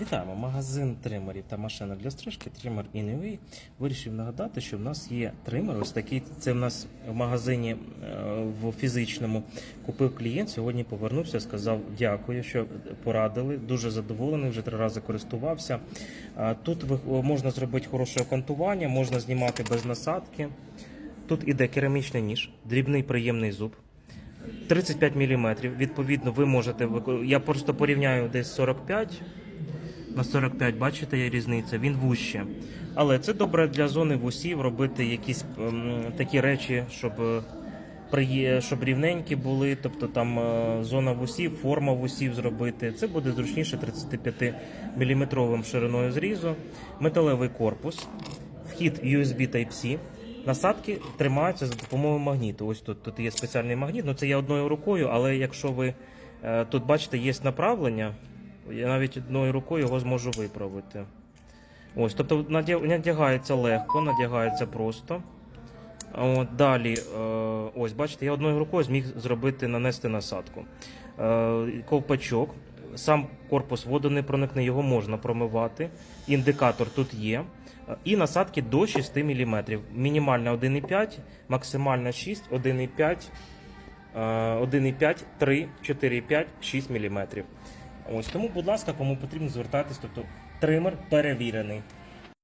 Вітаємо! Магазин тримерів та машинок для стрижки Trimmer Anyway вирішив нагадати, що в нас є тример. Ось такий. Це в нас в магазині е, в фізичному купив клієнт. Сьогодні повернувся, сказав дякую, що порадили. Дуже задоволений, вже три рази користувався. Тут можна зробити хороше окантування, можна знімати без насадки. Тут іде керамічний ніж, дрібний приємний зуб. 35 мм. Відповідно, ви можете Я просто порівняю десь 45 на 45, бачите, є різниця, він вужче. Але це добре для зони вусів робити якісь ем, такі речі, щоб, е, щоб рівненькі були, тобто там е, зона вусів, форма вусів зробити. Це буде зручніше 35 мм шириною зрізу, металевий корпус, вхід USB Type-C. Насадки тримаються за допомогою магніту. Ось тут, тут є спеціальний магніт. Ну це я одною рукою, але якщо ви е, тут бачите, є направлення, я навіть одною рукою його зможу виправити. Ось, тобто надягається легко, надягається просто. От, далі, е, ось, бачите, я одною рукою зміг зробити, нанести насадку. Е, ковпачок, сам корпус водонепроникний, його можна промивати. Індикатор тут є. І насадки до 6 мм. Мінімальна 1,5, максимальна 6, 1,5, е, 1,5, 3, 4,5, 6 мм. Ось тому, будь ласка, кому потрібно звертатись, тобто тример перевірений.